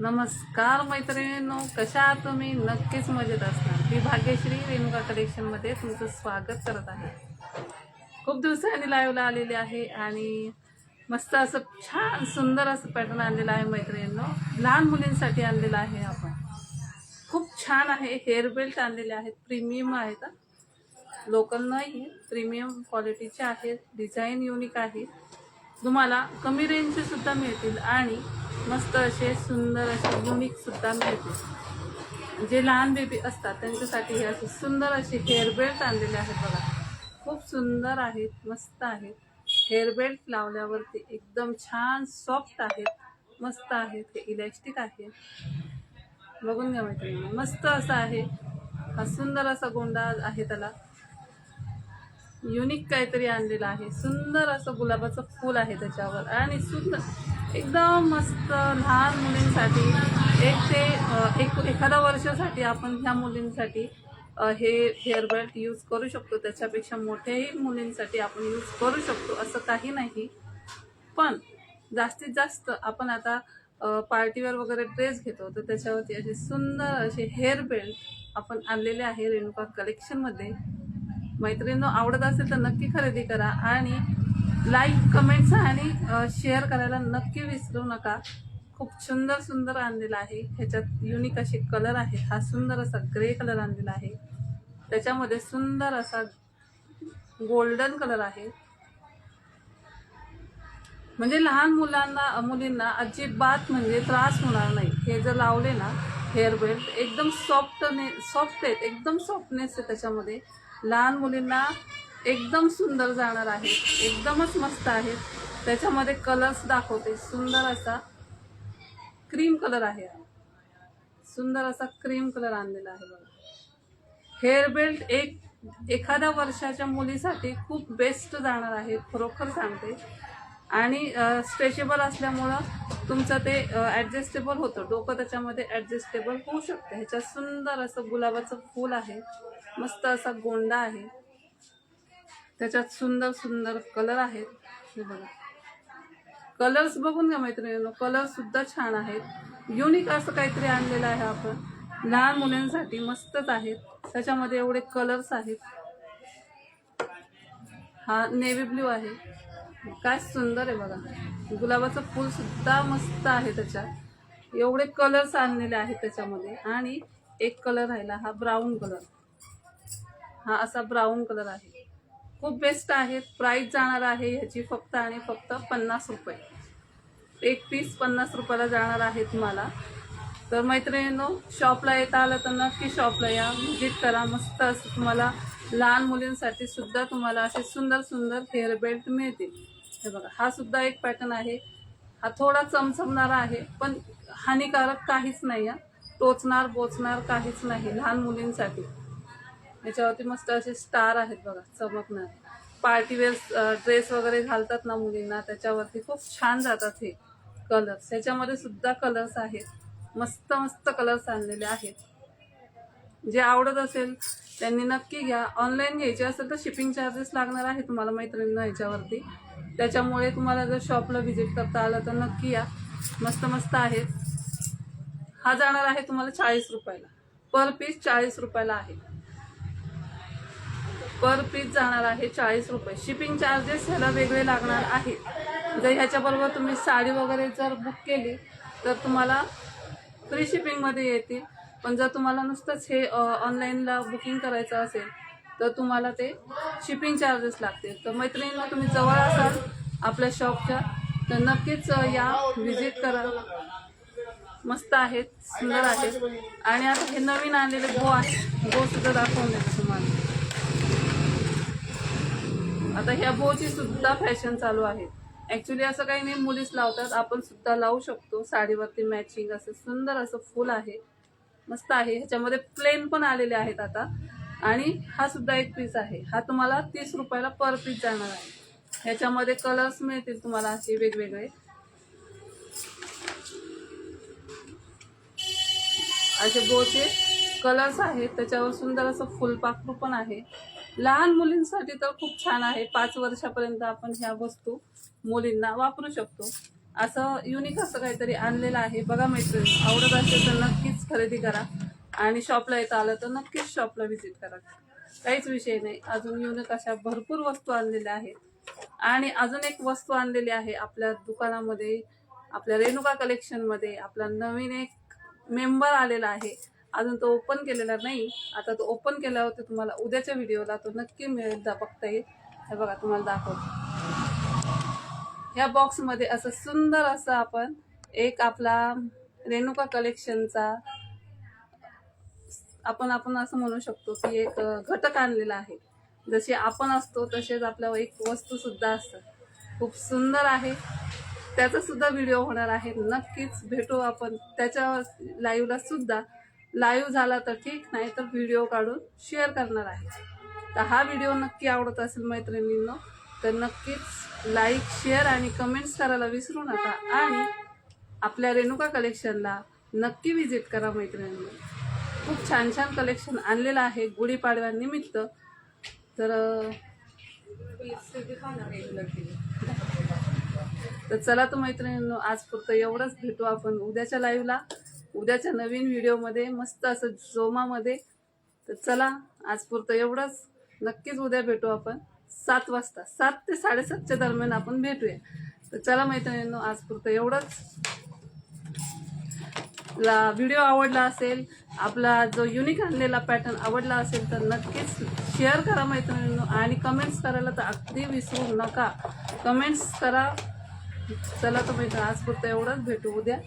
नमस्कार मैत्रिणींनो कशा आहात तुम्ही? नक्कीच मजेत असणार. मी भाग्यश्री रेणुका कलेक्शनमध्ये तुमचं स्वागत करत आहे. खूप दिवसांनी लाईव्हला आलेले आहे आणि मस्त असं छान सुंदर असं पॅटर्न आणलेलं आहे मैत्रिणींनो. लहान मुलींसाठी आणलेलं आहे आपण. खूप छान आहे. हेअर बेल्ट आणलेले आहेत. प्रीमियम आहेत. लोकल नाही प्रीमियम क्वालिटीचे आहेत. डिझाईन युनिक आहे. तुम्हाला कमी रेंजचे सुद्धा मिळतील आणि मस्त असे सुंदर असे युनिक सुद्धा मिळतील. जे लहान बेबी असतात त्यांच्यासाठी हे असे सुंदर असे हेअर बेल्ट आणलेले आहेत बघा. खूप सुंदर आहेत मस्त आहेत. हेअर बेल्ट लावल्यावरती एकदम छान सॉफ्ट आहेत मस्त आहेत हे इलॅस्टिक आहे बघून घ्या मैत्रिणी मस्त असं आहे. हा सुंदर असा गोंडा आहे त्याला. युनिक काहीतरी आणलेलं आहे. सुंदर असं गुलाबाचं फूल आहे त्याच्यावर. आणि सुंदर एकदम मस्त लहान मुलींसाठी एक ते एक एखाद्या वर्षासाठी आपण ह्या मुलींसाठी हे हेअर बेल्ट यूज करू शकतो. त्याच्यापेक्षा मोठ्याही मुलींसाठी आपण यूज करू शकतो. असं काही नाही. पण जास्तीत जास्त आपण आता पार्टीवर वगैरे ड्रेस घेतो तर त्याच्यावरती असे सुंदर असे हेअर बेल्ट आपण आणलेले आहे रेणुका कलेक्शनमध्ये मैत्रिणींनो आवडत असेल तर नक्की खरेदी करा आणि लाईक कमेंट्स आणि शेअर करायला नक्की विसरू नका. खूप सुंदर सुंदर आणलेला आहे. ह्याच्यात युनिक असे कलर आहेत हा सुंदर असा ग्रे कलर आणलेला आहे. त्याच्यामध्ये सुंदर असा गोल्डन कलर आहे. म्हणजे लहान मुलांना मुलींना अजिबात म्हणजे त्रास होणार नाही. हे जर लावले ना हेअर बेल्ट एकदम सॉफ्टने सॉफ्ट आहेत. एकदम सॉफ्टनेस आहे त्याच्यामध्ये. लहान मुलींना एकदम सुंदर जाणार आहे. एकदमच मस्त आहे. त्याच्यामध्ये कलर्स दाखवते. सुंदर असा क्रीम कलर आहे. सुंदर असा क्रीम कलर आणलेला आहे बघा. हेअर बेल्ट एक एखाद्या वर्षाच्या मुलीसाठी खूप बेस्ट जाणार आहे. खरोखर सांगते. आणि स्ट्रेचेबल असल्यामुळं तुमचं ते ॲडजस्टेबल होतं. डोकं त्याच्यामध्ये ॲडजस्टेबल होऊ शकतं. ह्याच्यात सुंदर असं गुलाबाचं फूल आहे. मस्त असा गोंडा आहे. त्याच्यात सुंदर सुंदर कलर आहेत. हे बघा. कलर्स बघून घ्या मैत्रिणींनो. कलरसुद्धा छान आहेत. युनिक असं काहीतरी आणलेलं आहे आपण. लहान मुलांसाठी मस्तच आहेत. त्याच्यामध्ये एवढे कलर्स आहेत. हा नेव्ही ब्ल्यू आहे. काय सुंदर आहे बघा. गुलाबाचं फुल सुद्धा मस्त आहे त्याच्यात. एवढे कलर्स आणलेले आहेत त्याच्यामध्ये. आणि एक कलर राहिला हा ब्राऊन कलर हा असा ब्राऊन कलर आहे. खूप बेस्ट आहे. प्राईस जाणार आहे ह्याची फक्त आणि फक्त पन्नास रुपये. एक पीस पन्नास रुपयाला जाणार आहे तुम्हाला तर मैत्रिणींनो शॉपला येता आलं तर नक्की शॉपला या. व्हिजिट करा. मस्त असं तुम्हाला लहान मुलींसाठी सुद्धा तुम्हाला असे सुंदर सुंदर हेअर बेल्ट मिळतील. हे बघा हा सुद्धा एक पॅटर्न आहे. हा थोडा चमचमणारा आहे पण हानिकारक काहीच नाही आहे टोचणार बोचणार काहीच नाही लहान मुलींसाठी. याच्यावरती मस्त असे स्टार आहेत बघा चमकणार. पार्टीवेअर ड्रेस वगैरे घालतात ना मुलींना त्याच्यावरती खूप छान जातात हे कलर्स ह्याच्यामध्ये सुद्धा कलर्स आहेत. मस्त मस्त कलर्स आणलेले आहेत. जे आवडत असेल त्यांनी नक्की घ्या. ऑनलाईन घ्यायचे असेल तर शिपिंग चार्जेस लागणार आहे तुम्हाला मैत्रिणींना ह्याच्यावरती. त्याच्यामुळे तुम्हाला जर शॉपला व्हिजिट करता आलं तर नक्की या. मस्त मस्त आहेत हा जाणार आहे तुम्हाला चाळीस रुपयाला. पर पीस चाळीस रुपयाला आहे. पर पीस जाणार आहे चाळीस रुपये. शिपिंग चार्जेस ह्याला वेगळे लागणार आहेत. जर ह्याच्याबरोबर तुम्ही साडी वगैरे जर बुक केली तर तुम्हाला फ्री शिपिंगमध्ये येतील. पण जर तुम्हाला नुसतंच हे ऑनलाईनला बुकिंग करायचं असेल तर तुम्हाला ते शिपिंग चार्जेस लागतील. तर मैत्रिणींना तुम्ही जवळ असाल आपल्या शॉपच्या तर नक्कीच या व्हिजिट करा. मस्त आहेत सुंदर आहेत. आणि आता हे नवीन आणलेले गो आहे गो सुद्धा दाखवून देते तुम्हाला. आता ह्या बोची सुद्धा फॅशन चालू आहे ऍक्च्युली असं काही नाही मुलीच लावतात. आपण सुद्धा लावू शकतो. साडीवरती मॅचिंग असं सुंदर असं फुल आहे. मस्त आहे. ह्याच्यामध्ये प्लेन पण आलेले आहेत आता. आणि हा सुद्धा एक पीस आहे. हा तुम्हाला तीस रुपयाला पर पीस जाणार आहे. ह्याच्यामध्ये कलर्स मिळतील तुम्हाला असे वेगवेगळे. असे बोचे कलर्स आहेत. त्याच्यावर सुंदर असं फुलपाखरू पण आहे. लहान मुलींसाठी तर खूप छान आहे. पाच वर्षापर्यंत आपण ह्या वस्तू मुलींना वापरू शकतो. असं युनिक असं काहीतरी आणलेलं आहे. बघा मैत्रिणी आवडत असेल तर नक्कीच खरेदी करा. आणि शॉपला येता आलं तर नक्कीच शॉपला व्हिजिट करा. काहीच विषय नाही. अजून युनिक अशा भरपूर वस्तू आणलेल्या आहेत. आणि अजून एक वस्तू आणलेली आहे आपल्या दुकानामध्ये आपल्या रेणुका कलेक्शनमध्ये आपला नवीन एक मेंबर आलेला आहे. अजून तो ओपन केलेला नाही. आता तो ओपन केल्यावर तुम्हाला उद्याच्या व्हिडिओला तो नक्की मिळेल दा बघता येईल. हे बघा तुम्हाला दाखवतो. ह्या बॉक्समध्ये असं सुंदर असं आपण एक आपला रेणुका कलेक्शनचा आपण आपण असं म्हणू शकतो की एक घटक आणलेला आहे. जसे आपण असतो तसेच आपल्या एक वस्तू सुद्धा असतात खूप सुंदर आहे. त्याचा सुद्धा व्हिडिओ होणार आहे. नक्कीच भेटू आपण. त्याच्या लाईव्हला सुद्धा. लाईव्ह झाला तर ठीक नाही तर व्हिडिओ काढून शेअर करणार आहे. तर हा व्हिडिओ नक्की आवडत असेल मैत्रिणींनो तर नक्कीच लाईक शेअर आणि कमेंट्स करायला विसरू नका. आणि आपल्या रेणुका कलेक्शनला नक्की विजिट करा मैत्रिणींनी. खूप छान छान कलेक्शन आणलेलं आहे गुढीपाडव्यानिमित्त तर तर चला तर मैत्रिणींनो आज फक्त एवढंच भेटू आपण उद्याच्या लाईव्हला उद्याच्या नवीन व्हिडिओमध्ये मस्त असं जोमामध्ये. तर चला आज पुरतं एवढंच. नक्कीच उद्या भेटू आपण. सात वाजता सात ते साडेसातच्या दरम्यान आपण भेटूया. तर चला मैत्रिणींनो आज पुरतं एवढंच. ला व्हिडिओ आवडला असेल आपला जो युनिक आणलेला पॅटर्न आवडला असेल तर नक्कीच शेअर करा मैत्रिणींनो आणि कमेंट्स करायला तर अगदी विसरू नका. कमेंट्स करा. चला तर मैत्रिणी आज पुरतं एवढंच. भेटू उद्या.